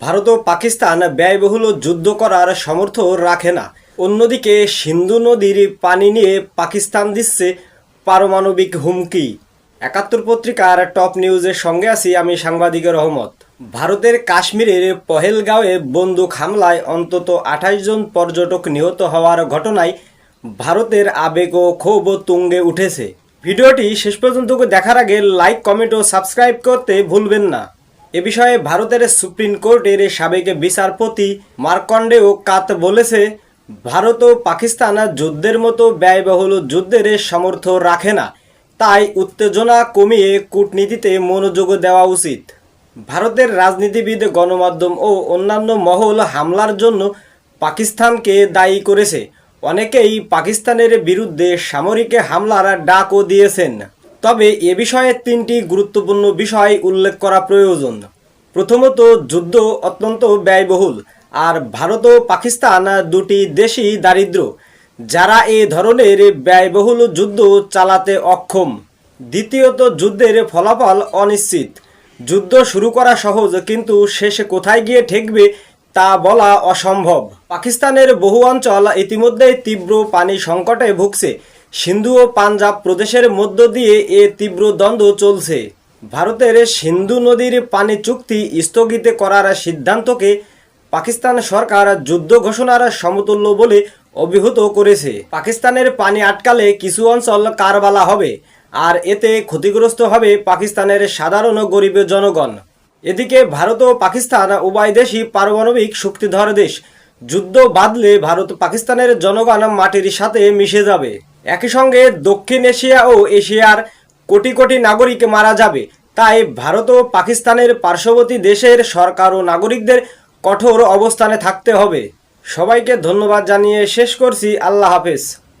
ভারত ও পাকিস্তান ব্যয়বহুল যুদ্ধ করার সমর্থ রাখে না। অন্যদিকে সিন্ধু নদীর পানি নিয়ে পাকিস্তান দিচ্ছে পারমাণবিক হুমকি। একাত্তর পত্রিকার টপ নিউজের সঙ্গে আছি আমি সাংবাদিক রহমত। ভারতের কাশ্মীরের পহেলগাঁওয়ে বন্দুক হামলায় অন্তত আঠাশ জন পর্যটক নিহত হওয়ার ঘটনায় ভারতের আবেগ ও ক্ষোভ তুঙ্গে উঠেছে। ভিডিওটি শেষ পর্যন্ত দেখার আগে লাইক, কমেন্ট ও সাবস্ক্রাইব করতে ভুলবেন না। এ বিষয়ে ভারতের সুপ্রিম কোর্টের সাবেক বিচারপতি মার্কন্ডেও কাত বলেছে, ভারত ও পাকিস্তান যুদ্ধের মতো ব্যয়বহুল যুদ্ধের সমর্থ রাখে না। তাই উত্তেজনা কমিয়ে কূটনীতিতে মনোযোগ দেওয়া উচিত। ভারতের রাজনীতিবিদ, গণমাধ্যম ও অন্যান্য মহল হামলার জন্য পাকিস্তানকে দায়ী করেছে। অনেকেই পাকিস্তানের বিরুদ্ধে সামরিক হামলার ডাকও দিয়েছেন। তবে এ বিষয়ে তিনটি গুরুত্বপূর্ণ বিষয় উল্লেখ করা প্রয়োজন। প্রথমত, যুদ্ধ অত্যন্ত ব্যয়বহুল, আর ভারত ও পাকিস্তান দুটি দেশই দারিদ্র যারা এ ধরনের ব্যয়বহুল যুদ্ধ চালাতে অক্ষম। দ্বিতীয়ত, যুদ্ধের ফলাফল অনিশ্চিত। যুদ্ধ শুরু করা সহজ, কিন্তু শেষে কোথায় গিয়ে ঠেকবে তা বলা অসম্ভব। পাকিস্তানের বহু অঞ্চল ইতিমধ্যেই তীব্র পানি সংকটে ভুগছে। সিন্ধু ও পাঞ্জাব প্রদেশের মধ্য দিয়ে এ তীব্র দ্বন্দ্ব চলছে। ভারতের সিন্ধু নদীর পানি চুক্তি স্থগিত করার সিদ্ধান্তকে পাকিস্তান সরকার যুদ্ধ ঘোষণার সমতুল্য বলে অভিহিত করেছে। পাকিস্তানের পানি আটকালে কিছু অঞ্চল কারবালা হবে, আর এতে ক্ষতিগ্রস্ত হবে পাকিস্তানের সাধারণ গরিব জনগণ। এদিকে ভারত ও পাকিস্তান উভয় দেশই পারমাণবিক শক্তিধর দেশ। যুদ্ধ বাঁধলে ভারত পাকিস্তানের জনগণ মাটির সাথে মিশে যাবে। একই সঙ্গে দক্ষিণ এশিয়া ও এশিয়ার কোটি কোটি নাগরিক মারা যাবে। তাই ভারত ও পাকিস্তানের পার্শ্ববর্তী দেশের সরকার ও নাগরিকদের কঠোর অবস্থানে থাকতে হবে। সবাইকে ধন্যবাদ জানিয়ে শেষ করছি। আল্লাহ হাফেজ।